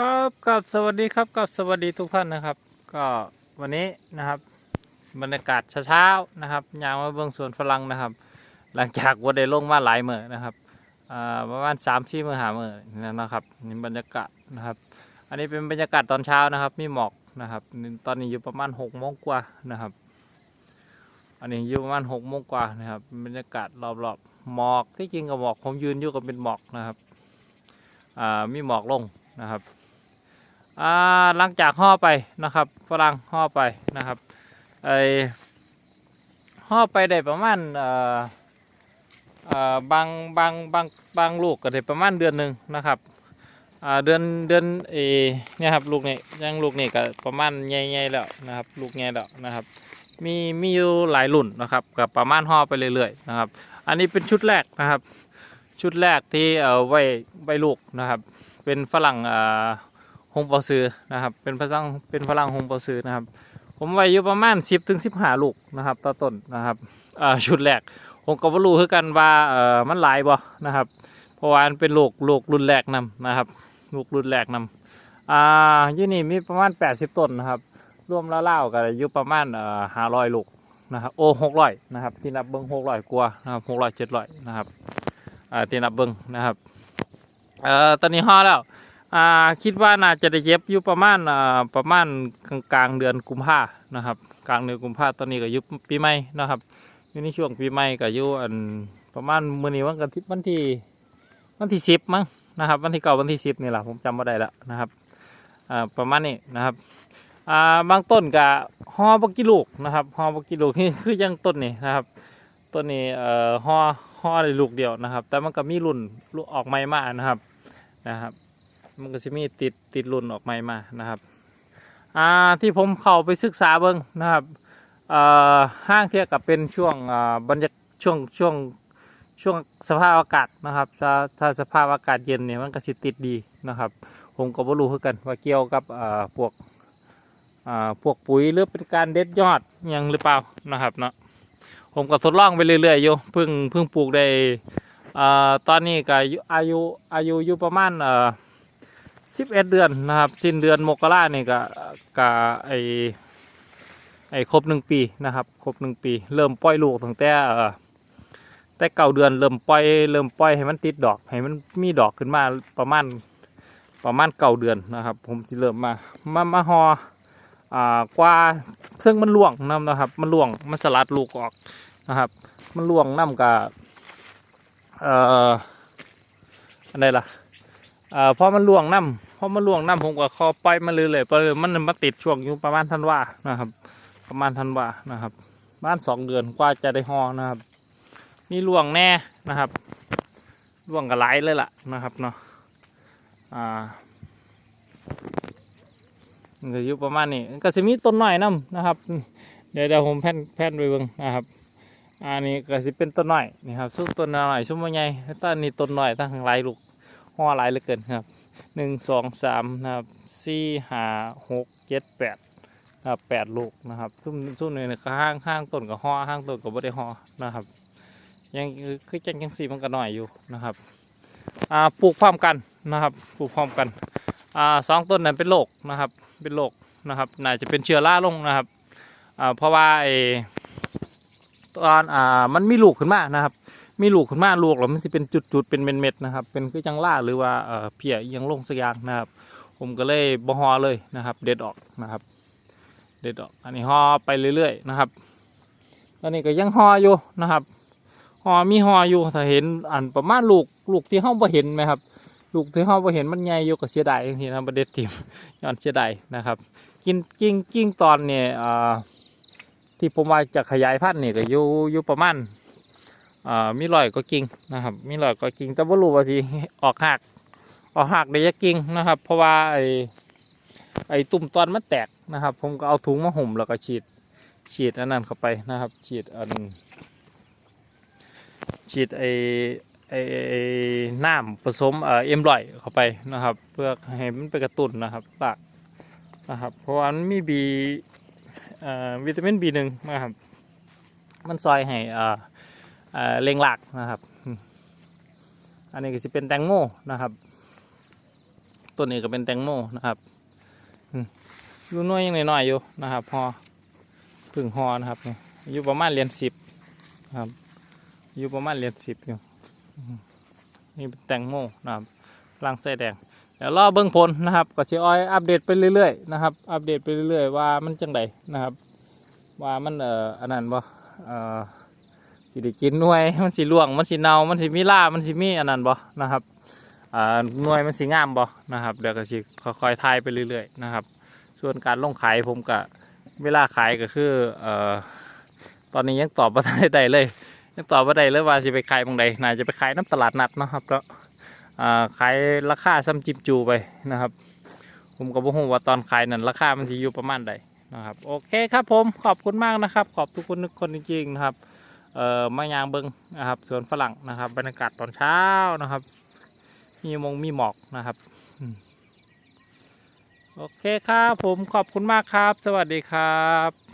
ครับกับสวัสดีครับกับสวัสดีทุกท่านนะครับ ก็วันนี้นะครับ บรรยากาศเช้าๆนะครับยามมาเบื้องสวนฝรั่งนะครับ หลังจากวันได้ลงมาหลายเมื่อนะครับอ่าประมาณสามสี่เมื่อหาเมื่อนั่นะครับนี่บรรยากาศนะครับ อันนี้เป็นบรรยากาศตอนเช้านะครับ มีหมอกนะครับ ตอนนี้อยู่ประมาณหกโมงกว่านะครับ อันนี้อยู่ประมาณหกโมงกว่านะครับ บรรยากาศรอบๆหมอกที่จริงกับหมอกผมยืนอยู่กับเป็นหมอกนะครับอ่ามีหมอกลงนะครับ อ่าหลังจากห่อไปนะครับฝรั่งห่อไปนะครับไอห่อไปได้ประมาณเอ่อเอ่อบางบางบางบางลูกก็ได้ประมาณเดือนหนึ่งนะครับอ่าเดือนเดือนเอเนี่ยครับลูกนี่ยังลูกนี่ก็ประมาณใหญ่ๆแล้วนะครับลูกใหญ่แล้วนะครับ มีมีอยู่หลายรุ่นนะครับกับประมาณห่อไปเรื่อยๆนะครับ อันนี้เป็นชุดแรกนะครับ ชุดแรกที่เอาไว้ไว้ลูกนะครับ เป็นฝรั่งอ่า งเปาซือนะครับ เป็นพลังเป็นพลังฮงเปาซือนะครับ ผมไว้อยู่ประมาณ10ถึง15ลูกนะครับต่อต้นนะครับชุดแรกผมก็บ่รู้คือกันว่าเอ่อมันหลายบ่นะครับเพราะว่ามันเป็นลูกลูกรุ่นแรกนำนะครับลูกรุ่นแรกนำอ่ายู่นี่มีประมาณ80ต้นนะครับรวมแล้วเล่าวๆก็อยู่ประมาณเอ่อ500ลูกนะครับโอ้600นะครับที่นับเบิ่ง600กว่านะครับ600 700นะครับอ่าที่นับเบิ่งนะครับเอ่อตอนนี้ห่อแล้ว อ่าคิดว่าน่าจะได้เย็บอยู่ประมาณอ่าประมาณกลางกลางเดือนกุมภานะครับ กลางเดือนกุมภาตอนนี้ก็ยุบปีใหม่นะครับอยู่ในช่วงปีใหม่ก็อยู่อันประมาณมื้อนี้วันกันที่วันที่วันที่สิบมั้งนะครับ วันที่เก้าวันที่สิบนี่แหละผมจำไม่ได้แล้วนะครับอ่าประมาณนี้นะครับอ่าบางต้นก็ห่อบกกี่ลูกนะครับห่อบกกี่ลูกคือคือยังต้นนี่นะครับต้นนี้เอ่อห่อห่อได้ลูกเดียวนะครับ แต่มันก็มีรุ่นลูกออกใหม่มานะครับนะครับ มันก็จะมีติดติดรุ่นออกใหม่มานะครับอ่าที่ผมเข้าไปศึกษาเบิ้งนะครับอ่อห้างเทียบกับเป็นช่วงอ่าบรรยากช่วงช่วงช่วงสภาพอากาศนะครับถ้าถ้าสภาพอากาศเย็นเนี่ยมันก็สิติดดีนะครับ ผมก็บ่รู้คือกันว่าเกี่ยวกับอ่าพวกอ่าพวกปุ๋ยหรือเป็นการเด็ดยอดยังหรือเปล่านะครับเนาะผมก็ทดลองไปเรื่อยๆอยู่เพิ่งเพิ่งปลูกได้อ่าตอนนี้ก็อายุอายุอายุอยู่ประมาณเอ่อ สิบเอ็ดเดือนนะครับ สิ้นเดือนมกราเนี่ยก็ก็ไอไอครบหนึ่งปีนะครับครบหนึ่งปี เริ่มปล่อยลูกตั้งแต่แต่เก้าเดือนเริ่มปล่อยเริ่มปล่อยให้มันติดดอกให้มันมีดอกขึ้นมาประมาณประมาณเก้าเดือนนะครับ ผมสิเริ่มมามามาหออ่ากว่าซึ่งมันล่วงน้ำนะครับ มันล่วงมันสลัดลูกออกนะครับ มันล่วงน้ำกับเอ่ออันใดล่ะเอ่อพอมันล่วงน้ำ พอมันล่วงน้ำผมก็คอปล่อยมาเลยเลยไปมันมาติดช่วงอยู่ประมาณธันว่านะครับ ประมาณธันว่านะครับบ้านสองเดือนกว่าจะได้หอนะครับ มีล่วงแน่นะครับล่วงกระไหลเลยล่ะนะครับเนาะอ่ามันก็อยู่ประมาณนี้ก็จะมีต้นหน่อยน้ำนะครับ เดี๋ยวเดี๋ยวผมแผ่นแผ่นไปเบิ่งนะครับอันนี้ก็จะเป็นต้นหน่อยนี่ครับซุ้มต้นหน่อยซุ้มว่าไงต้นนี้ต้นหน่อยตั้งข้างไรลูกห่อหลายเหลือเกินครับ หนึ่งสองสามนะครับสี่ห้าหกเจ็ดแปดนะครับแปดลูกนะครับซุ่มซุ่มหนึ่งก็ห้างห้างต้นกับห่อห้างต้นกับบ่ได้ห่อนะครับ ยังคือจังจังสีมันก็น้อยอยู่นะครับอ่าปลูกพร้อมกันนะครับปลูกพร้อมกันอ่าสองต้นนั้นเป็นโรคนะครับ เป็นโรคนะครับน่าจะเป็นเชื้อราลงนะครับอ่าเพราะว่าไอตอนอ่ามันมีลูกขึ้นมานะครับ มีลูกขึ้นมาลูกแล้วมันสิเป็นจุดๆเป็นเม็ดๆนะครับ เป็นคือจังล่าหรือว่าเพียอิหยังลงสักอย่างนะครับ ผมก็เลยบ่ฮอเลยนะครับ เด็ดออกนะครับ เด็ดออก อันนี้ฮอไปเรื่อยๆนะครับตอนนี้ก็ยังฮออยู่นะครับฮอมีฮออยู่ถ้าเห็นอันประมาณลูกลูกที่ห้องบ่เห็นไหมครับ ลูกที่ห้องบ่เห็นมันใหญ่อยู่ก็เสียดายจริงๆนะประเด็ดทิมย้อนเสียดายนะครับ กินกิ้งกิ้งตอนเนี่ยที่ผมว่าจะขยายพันธุ์เนี่ยก็อยู่อยู่ประมาณ อ่ามีรอยก็กิ่งนะครับ มีรอยก็กิ่งแต่ว่ารู้ว่าสิออกหักออกหักได้ยะกิ่งนะครับ เพราะว่าไอ้ไอ้ตุ่มตอนมันแตกนะครับ ผมก็เอาถุงมาห่มแล้วก็ฉีด ฉีดอันนั้นเข้าไปนะครับ ฉีดอันฉีดไอ้ไอ้ไอ้น้ำผสมเอ่อเอ็มรอยเข้าไปนะครับ เพื่อให้มันไปกระตุ้นนะครับปากนะครับ เพราะว่ามันมีบีเอ่อวิตามินบีหนึ่งนะครับ มันซอยให้อ่า เล็งหลักนะครับ อันนี้ก็จะเป็นแตงโมนะครับต้นนี้ก็เป็นแตงโมนะครับอยู่น้อยยังน้อยอยู่นะครับฮอพึ่งฮอนะครับอายุประมาณเรียนสิบนะครับอายุประมาณเรียนสิบอยู่นี่เป็นแตงโมนะครับรังไส้แดงเดี๋ยวรอเบิ้งผลนะครับก็ชิออยอัปเดตไปเรื่อยๆนะครับอัปเดตไปเรื่อยๆว่ามันจังไดนะครับ ว่ามันเอ่ออันนั้นบ่เอ่อ สิได้กินหน่วยมันสิร่วงมันสิเน่ามันสิมีล่ามันสิมีอันนั้นบ่นะครับอ่าหน่วยมันสิงามบ่นะครับเดี๋ยวก็สิค่อยๆทายไปเรื่อยๆนะครับ ส่วนการลงขายผมก็เวลาขายก็คือเอ่อตอนนี้ยังตอบบ่ได้ได้เลยยังตอบบ่ได้เลยว่าสิไปขายตรงใดน่าจะไปขายน้ำตลาดนัดนะครับแล้วอ่าขายราคาซ้ำจิมจูไปนะครับ ผมก็บ่ฮู้ว่าตอนขายนั้นราคามันสิอยู่ประมาณใดนะครับ โอเคครับผมขอบคุณมากนะครับ ขอบทุกคนทุกคนจริงๆนะครับ เอ่อมายางเบิงนะครับสวนฝรั่งนะครับ บรรยากาศตอนเช้านะครับ มีมงมีหมอกนะครับโอเคครับผมขอบคุณมากครับ สวัสดีครับ